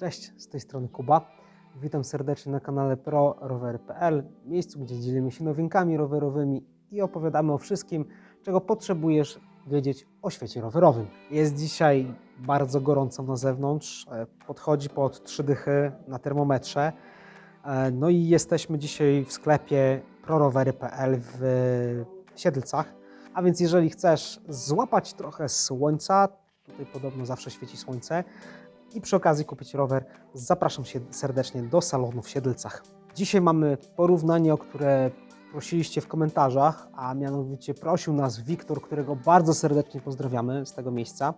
Cześć, z tej strony Kuba. Witam serdecznie na kanale prorowery.pl, miejscu, gdzie dzielimy się nowinkami rowerowymi i opowiadamy o wszystkim, czego potrzebujesz wiedzieć o świecie rowerowym. Jest dzisiaj bardzo gorąco na zewnątrz, e, podchodzi pod 3 dychy na termometrze. E, No i jesteśmy dzisiaj w sklepie prorowery.pl w Siedlcach. A więc jeżeli chcesz złapać trochę słońca, tutaj podobno zawsze świeci słońce, i przy okazji kupić rower, zapraszam się serdecznie do salonu w Siedlcach. Dzisiaj mamy porównanie, o które prosiliście w komentarzach, a mianowicie prosił nas Wiktor, którego bardzo serdecznie pozdrawiamy z tego miejsca.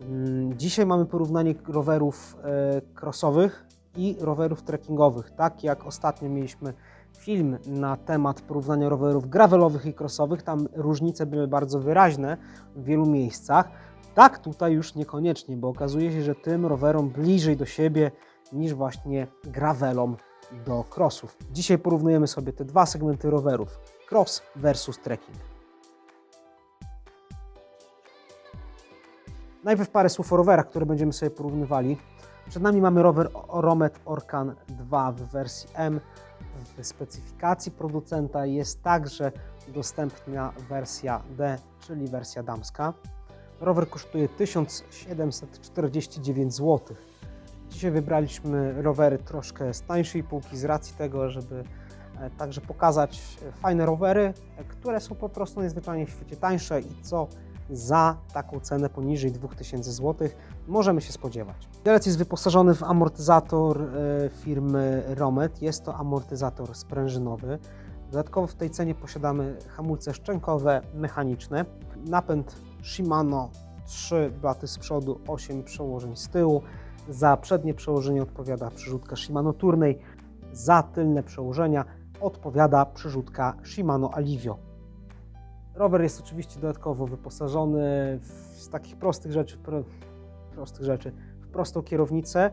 Mm, Dzisiaj mamy porównanie rowerów e, crossowych i rowerów trekkingowych. Tak jak ostatnio mieliśmy film na temat porównania rowerów gravelowych i crossowych, tam różnice były bardzo wyraźne w wielu miejscach. Tak tutaj już niekoniecznie, bo okazuje się, że tym rowerom bliżej do siebie niż właśnie gravelom do crossów. Dzisiaj porównujemy sobie te dwa segmenty rowerów: cross versus trekking. Najpierw parę słów o rowerach, które będziemy sobie porównywali. Przed nami mamy rower Romet Orkan 2 w wersji M. W specyfikacji producenta jest także dostępna wersja D, czyli wersja damska. Rower kosztuje 1749 zł. Dzisiaj wybraliśmy rowery troszkę z tańszej półki z racji tego, żeby e, także pokazać fajne rowery, e, które są po prostu najzwyczajniej w świecie tańsze i co za taką cenę poniżej 2000 zł możemy się spodziewać. Wielec jest wyposażony w amortyzator e, firmy Romet. Jest to amortyzator sprężynowy. Dodatkowo w tej cenie posiadamy hamulce szczękowe mechaniczne, napęd Shimano 3 blaty z przodu, 8 przełożeń z tyłu. Za przednie przełożenie odpowiada przyrzutka Shimano Turnej, za tylne przełożenia odpowiada przyrzutka Shimano Alivio. Rower jest oczywiście dodatkowo wyposażony w, takich prostych rzeczy, pro, prostych rzeczy, w prostą kierownicę.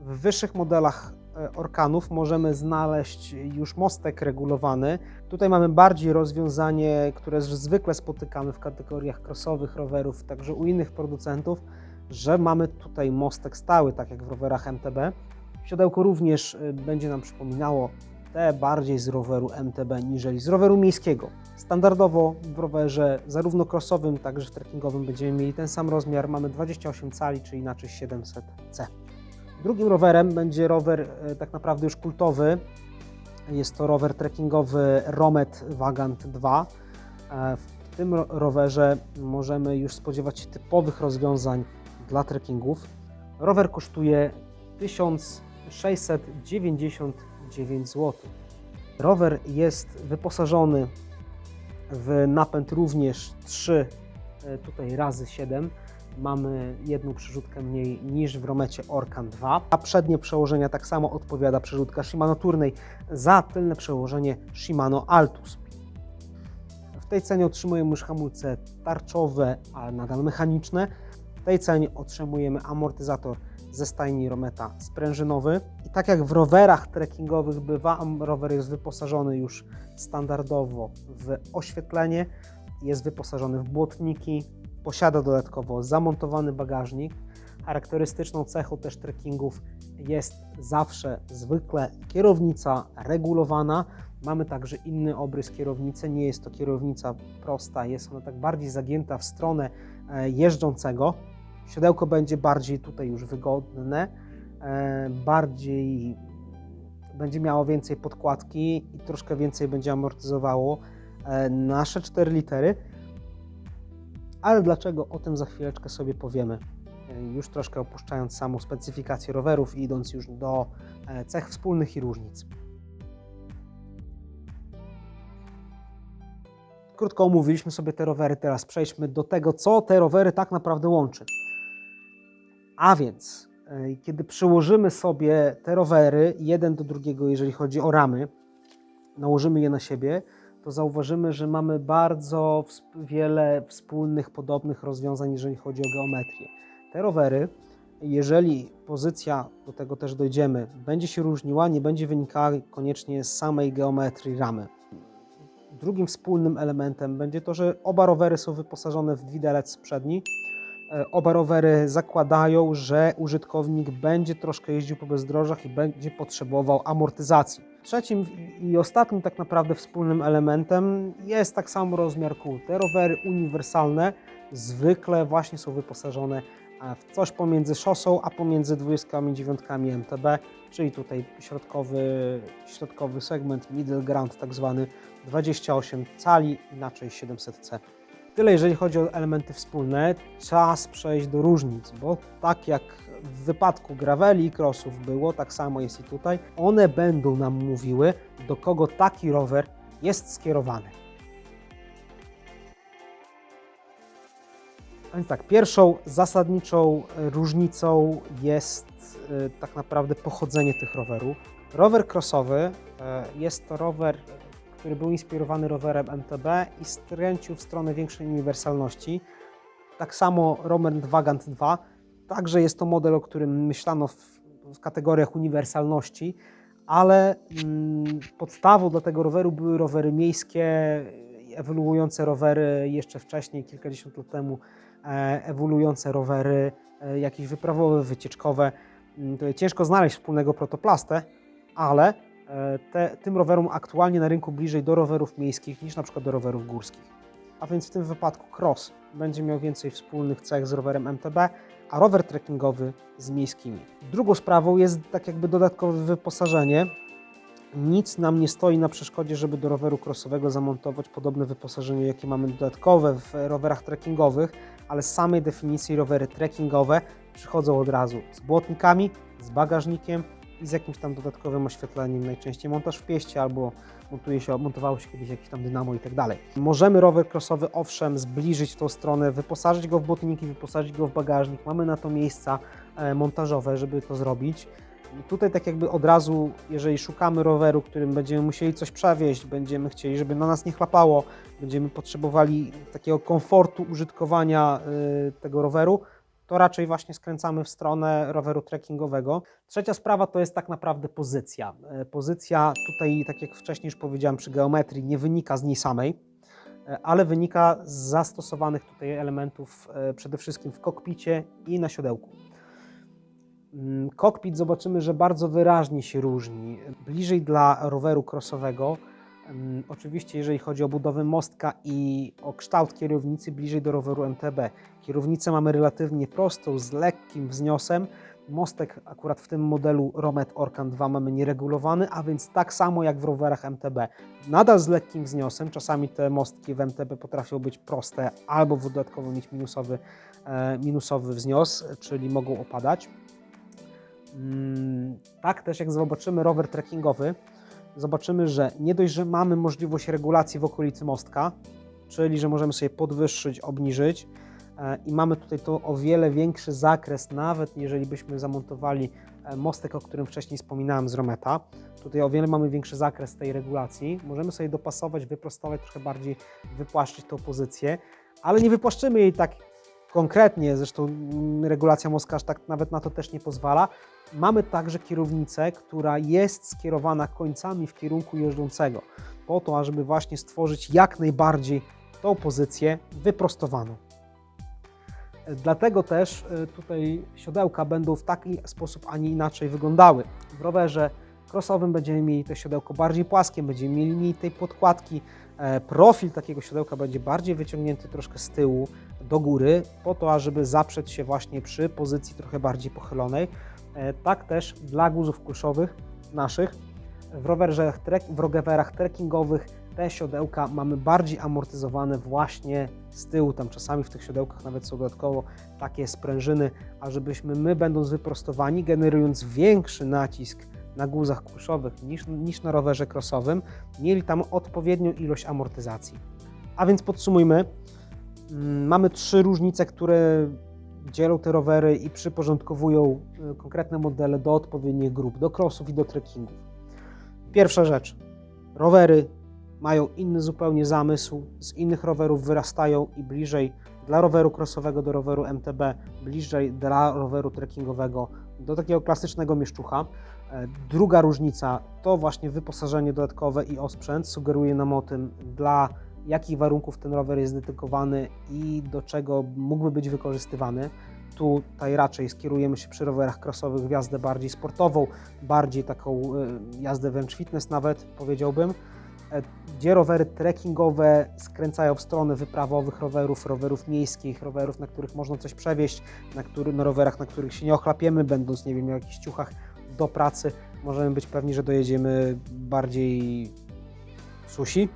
W wyższych modelach Orkanów możemy znaleźć już mostek regulowany. Tutaj mamy bardziej rozwiązanie, które zwykle spotykamy w kategoriach crossowych rowerów, także u innych producentów, że mamy tutaj mostek stały, tak jak w rowerach MTB. Siodełko również y, będzie nam przypominało te bardziej z roweru MTB niżeli z roweru miejskiego. Standardowo w rowerze zarówno crossowym, i w trekkingowym będziemy mieli ten sam rozmiar. Mamy 28 cali, czy inaczej 700C. Drugim rowerem będzie rower e, tak naprawdę już kultowy. Jest to rower trekkingowy Romet Vagant 2. E, W tym ro- rowerze możemy już spodziewać się typowych rozwiązań dla trekkingów. Rower kosztuje 1699 zł. Rower jest wyposażony w napęd również 3 e, tutaj razy 7 mamy jedną przerzutkę mniej niż w Romecie Orkan 2. A przednie przełożenia tak samo odpowiada przerzutka Shimano Turnej, za tylne przełożenie Shimano Altus. W tej cenie otrzymujemy już hamulce tarczowe, ale nadal mechaniczne. W tej cenie otrzymujemy amortyzator ze stajni Rometa sprężynowy. I tak jak w rowerach trekkingowych bywa, rower jest wyposażony już standardowo w oświetlenie, jest wyposażony w błotniki, posiada dodatkowo zamontowany bagażnik. Charakterystyczną cechą też trekkingów jest zawsze zwykle kierownica regulowana. Mamy także inny obrys kierownicy. Nie jest to kierownica prosta, jest ona tak bardziej zagięta w stronę e, jeżdżącego. Siodełko będzie bardziej tutaj już wygodne, e, bardziej będzie miało więcej podkładki i troszkę więcej będzie amortyzowało e, nasze 4 litery. Ale dlaczego o tym za chwileczkę sobie powiemy. E, Już troszkę opuszczając samą specyfikację rowerów i idąc już do e, cech wspólnych i różnic. Krótko omówiliśmy sobie te rowery, teraz przejdźmy do tego, co te rowery tak naprawdę łączy. A więc, e, kiedy przyłożymy sobie te rowery jeden do drugiego, jeżeli chodzi o ramy, nałożymy je na siebie, to zauważymy, że mamy bardzo wiele wspólnych, podobnych rozwiązań, jeżeli chodzi o geometrię. Te rowery, jeżeli pozycja, do tego też dojdziemy, będzie się różniła, nie będzie wynikała koniecznie z samej geometrii ramy. Drugim wspólnym elementem będzie to, że oba rowery są wyposażone w widelec przedni, Oba rowery zakładają, że użytkownik będzie troszkę jeździł po bezdrożach i będzie potrzebował amortyzacji. Trzecim i ostatnim tak naprawdę wspólnym elementem jest tak samo rozmiar kół. Te rowery uniwersalne zwykle właśnie są wyposażone e, w coś pomiędzy szosą, a pomiędzy 29 MTB, czyli tutaj środkowy, środkowy segment, middle ground tak zwany 28 cali, inaczej 700C. Tyle jeżeli chodzi o elementy wspólne, czas przejść do różnic, bo tak jak w wypadku graveli i crossów było, tak samo jest i tutaj. One będą nam mówiły, do kogo taki rower jest skierowany. Więc tak, pierwszą zasadniczą różnicą jest e, tak naprawdę pochodzenie tych rowerów. Rower crossowy e, jest to rower, który był inspirowany rowerem MTB i skręcił w stronę większej uniwersalności. Tak samo Romer Vagant 2, także jest to model, o którym myślano w, w kategoriach uniwersalności, ale mm, podstawą do tego roweru były rowery miejskie, ewoluujące rowery jeszcze wcześniej, kilkadziesiąt lat temu, e, ewoluujące rowery, e, jakieś wyprawowe, wycieczkowe. Mm, ciężko znaleźć wspólnego protoplastę, ale te, tym rowerom aktualnie na rynku bliżej do rowerów miejskich niż na przykład do rowerów górskich. A więc w tym wypadku cross będzie miał więcej wspólnych cech z rowerem MTB, a rower trekkingowy z miejskimi. Drugą sprawą jest tak jakby dodatkowe wyposażenie. Nic nam nie stoi na przeszkodzie, żeby do roweru crossowego zamontować podobne wyposażenie, jakie mamy dodatkowe w rowerach trekkingowych, ale z samej definicji rowery trekkingowe przychodzą od razu z błotnikami, z bagażnikiem z jakimś tam dodatkowym oświetleniem, najczęściej montaż w pieście albo montuje się, montowało się kiedyś jakiś tam dynamo i tak dalej. Możemy rower crossowy owszem zbliżyć w tą stronę, wyposażyć go w błotniki, wyposażyć go w bagażnik. Mamy na to miejsca e, montażowe, żeby to zrobić. Tutaj tak jakby od razu, jeżeli szukamy roweru, którym będziemy musieli coś przewieźć, będziemy chcieli, żeby na nas nie chlapało, będziemy potrzebowali takiego komfortu użytkowania y, tego roweru, to raczej właśnie skręcamy w stronę roweru trekkingowego. Trzecia sprawa to jest tak naprawdę pozycja. E, Pozycja tutaj, tak jak wcześniej już powiedziałem przy geometrii, nie wynika z niej samej, e, ale wynika z zastosowanych tutaj elementów e, przede wszystkim w kokpicie i na siodełku. Mm, Kokpit zobaczymy, że bardzo wyraźnie się różni. Bliżej dla roweru crossowego, oczywiście jeżeli chodzi o budowę mostka i o kształt kierownicy, bliżej do roweru MTB. Kierownicę mamy relatywnie prostą, z lekkim wzniosem. Mostek akurat w tym modelu Romet Orkan 2 mamy nieregulowany, a więc tak samo jak w rowerach MTB. Nadal z lekkim wzniosem, czasami te mostki w MTB potrafią być proste albo dodatkowo mieć minusowy, e, minusowy wznios, czyli mogą opadać. Mm, Tak też jak zobaczymy rower trekkingowy, zobaczymy, że nie dość, że mamy możliwość regulacji w okolicy mostka, czyli że możemy sobie podwyższyć, obniżyć e, i mamy tutaj to o wiele większy zakres, nawet jeżeli byśmy zamontowali e, mostek, o którym wcześniej wspominałem z Rometa. Tutaj o wiele mamy większy zakres tej regulacji. Możemy sobie dopasować, wyprostować, trochę bardziej wypłaszczyć tą pozycję, ale nie wypłaszczymy jej tak konkretnie, zresztą mm, regulacja mostka aż tak nawet na to też nie pozwala. Mamy także kierownicę, która jest skierowana końcami w kierunku jeżdżącego, po to, ażeby właśnie stworzyć jak najbardziej tą pozycję wyprostowaną. Dlatego też y, tutaj siodełka będą w taki sposób, a nie inaczej wyglądały. W rowerze crossowym będziemy mieli to siodełko bardziej płaskie, będziemy mieli mniej tej podkładki. E, Profil takiego siodełka będzie bardziej wyciągnięty troszkę z tyłu do góry, po to, ażeby zaprzeć się właśnie przy pozycji trochę bardziej pochylonej. E, Tak też dla guzów kuszowych naszych. W rowerach, trek, w rowerach trekkingowych te siodełka mamy bardziej amortyzowane właśnie z tyłu. Tam czasami w tych siodełkach nawet są dodatkowo takie sprężyny, ażebyśmy my będąc wyprostowani, generując większy nacisk na guzach kuszowych niż, niż na rowerze crossowym, mieli tam odpowiednią ilość amortyzacji. A więc podsumujmy. Mm, Mamy trzy różnice, które dzielą te rowery i przyporządkowują y, konkretne modele do odpowiednich grup, do crossów i do trekkingów. Pierwsza rzecz. Rowery mają inny zupełnie zamysł, z innych rowerów wyrastają i bliżej dla roweru crossowego do roweru MTB, bliżej dla roweru trekkingowego do takiego klasycznego mieszczucha. E, Druga różnica to właśnie wyposażenie dodatkowe i osprzęt sugeruje nam o tym dla jakich warunków ten rower jest dedykowany i do czego mógłby być wykorzystywany. Tutaj raczej skierujemy się przy rowerach crossowych w jazdę bardziej sportową, bardziej taką y, jazdę wręcz fitness nawet powiedziałbym, E, gdzie rowery trekkingowe skręcają w stronę wyprawowych rowerów, rowerów miejskich, rowerów, na których można coś przewieźć, na, który, na rowerach, na których się nie ochlapiemy, będąc, nie wiem, w jakichś ciuchach do pracy, możemy być pewni, że dojedziemy bardziej susi.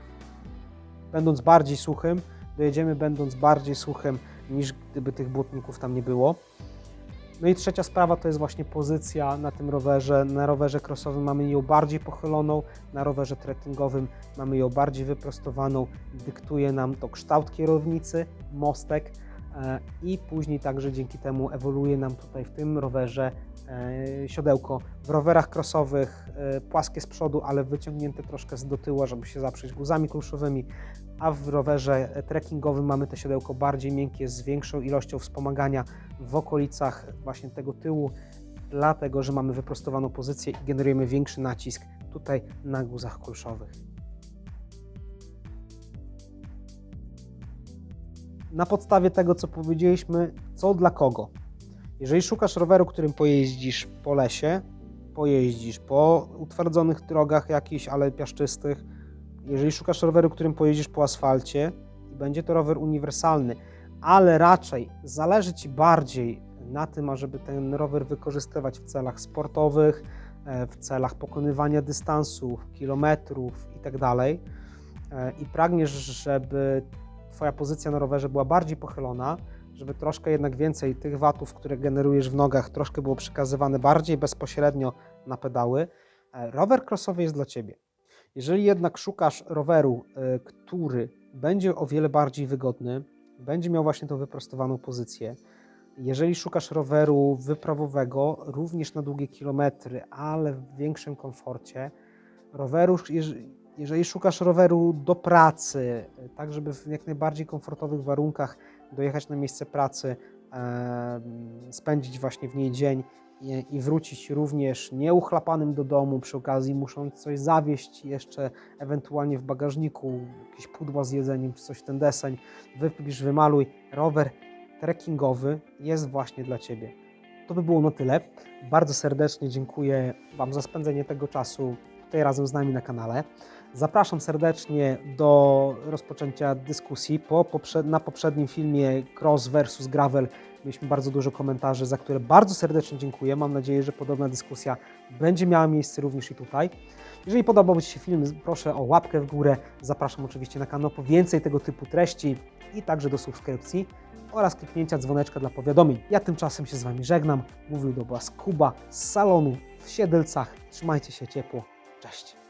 Będąc bardziej suchym, dojedziemy będąc bardziej suchym niż gdyby tych błotników tam nie było. No i trzecia sprawa to jest właśnie pozycja na tym rowerze. Na rowerze crossowym mamy ją bardziej pochyloną, na rowerze trekkingowym mamy ją bardziej wyprostowaną. Dyktuje nam to kształt kierownicy, mostek e, i później także dzięki temu ewoluuje nam tutaj w tym rowerze e, siodełko. W rowerach crossowych e, płaskie z przodu, ale wyciągnięte troszkę z do tyłu, żeby się zaprzeć guzami kulszowymi, a w rowerze trekkingowym mamy to siodełko bardziej miękkie z większą ilością wspomagania w okolicach właśnie tego tyłu, dlatego że mamy wyprostowaną pozycję i generujemy większy nacisk tutaj na guzach kulszowych. Na podstawie tego, co powiedzieliśmy, co dla kogo. Jeżeli szukasz roweru, którym pojeździsz po lesie, pojeździsz po utwardzonych drogach jakichś, ale piaszczystych, jeżeli szukasz roweru, którym pojeździsz po asfalcie i będzie to rower uniwersalny, ale raczej zależy Ci bardziej na tym, ażeby ten rower wykorzystywać w celach sportowych, e, w celach pokonywania dystansów, kilometrów itd. E, I pragniesz, żeby Twoja pozycja na rowerze była bardziej pochylona, żeby troszkę jednak więcej tych watów, które generujesz w nogach, troszkę było przekazywane bardziej bezpośrednio na pedały. E, Rower crossowy jest dla Ciebie. Jeżeli jednak szukasz roweru, y, który będzie o wiele bardziej wygodny, będzie miał właśnie tą wyprostowaną pozycję, jeżeli szukasz roweru wyprawowego, również na długie kilometry, ale w większym komforcie, roweru, jeżeli szukasz roweru do pracy, tak żeby w jak najbardziej komfortowych warunkach dojechać na miejsce pracy, spędzić właśnie w niej dzień i, wrócić również nieuchlapanym do domu, przy okazji musząc coś zawieść jeszcze, ewentualnie w bagażniku, jakieś pudła z jedzeniem czy coś w ten deseń, wypisz, wymaluj. Rower trekkingowy jest właśnie dla Ciebie. To by było na tyle. Bardzo serdecznie dziękuję Wam za spędzenie tego czasu tutaj razem z nami na kanale. Zapraszam serdecznie do rozpoczęcia dyskusji. Po, poprze na poprzednim filmie Cross versus Gravel mieliśmy bardzo dużo komentarzy, za które bardzo serdecznie dziękuję. Mam nadzieję, że podobna dyskusja będzie miała miejsce również i tutaj. Jeżeli podobał Ci się film, proszę o łapkę w górę. Zapraszam oczywiście na kanał po więcej tego typu treści i także do subskrypcji oraz kliknięcia dzwoneczka dla powiadomień. Ja tymczasem się z Wami żegnam. Mówił do Was Kuba z salonu w Siedlcach. Trzymajcie się ciepło. Cześć.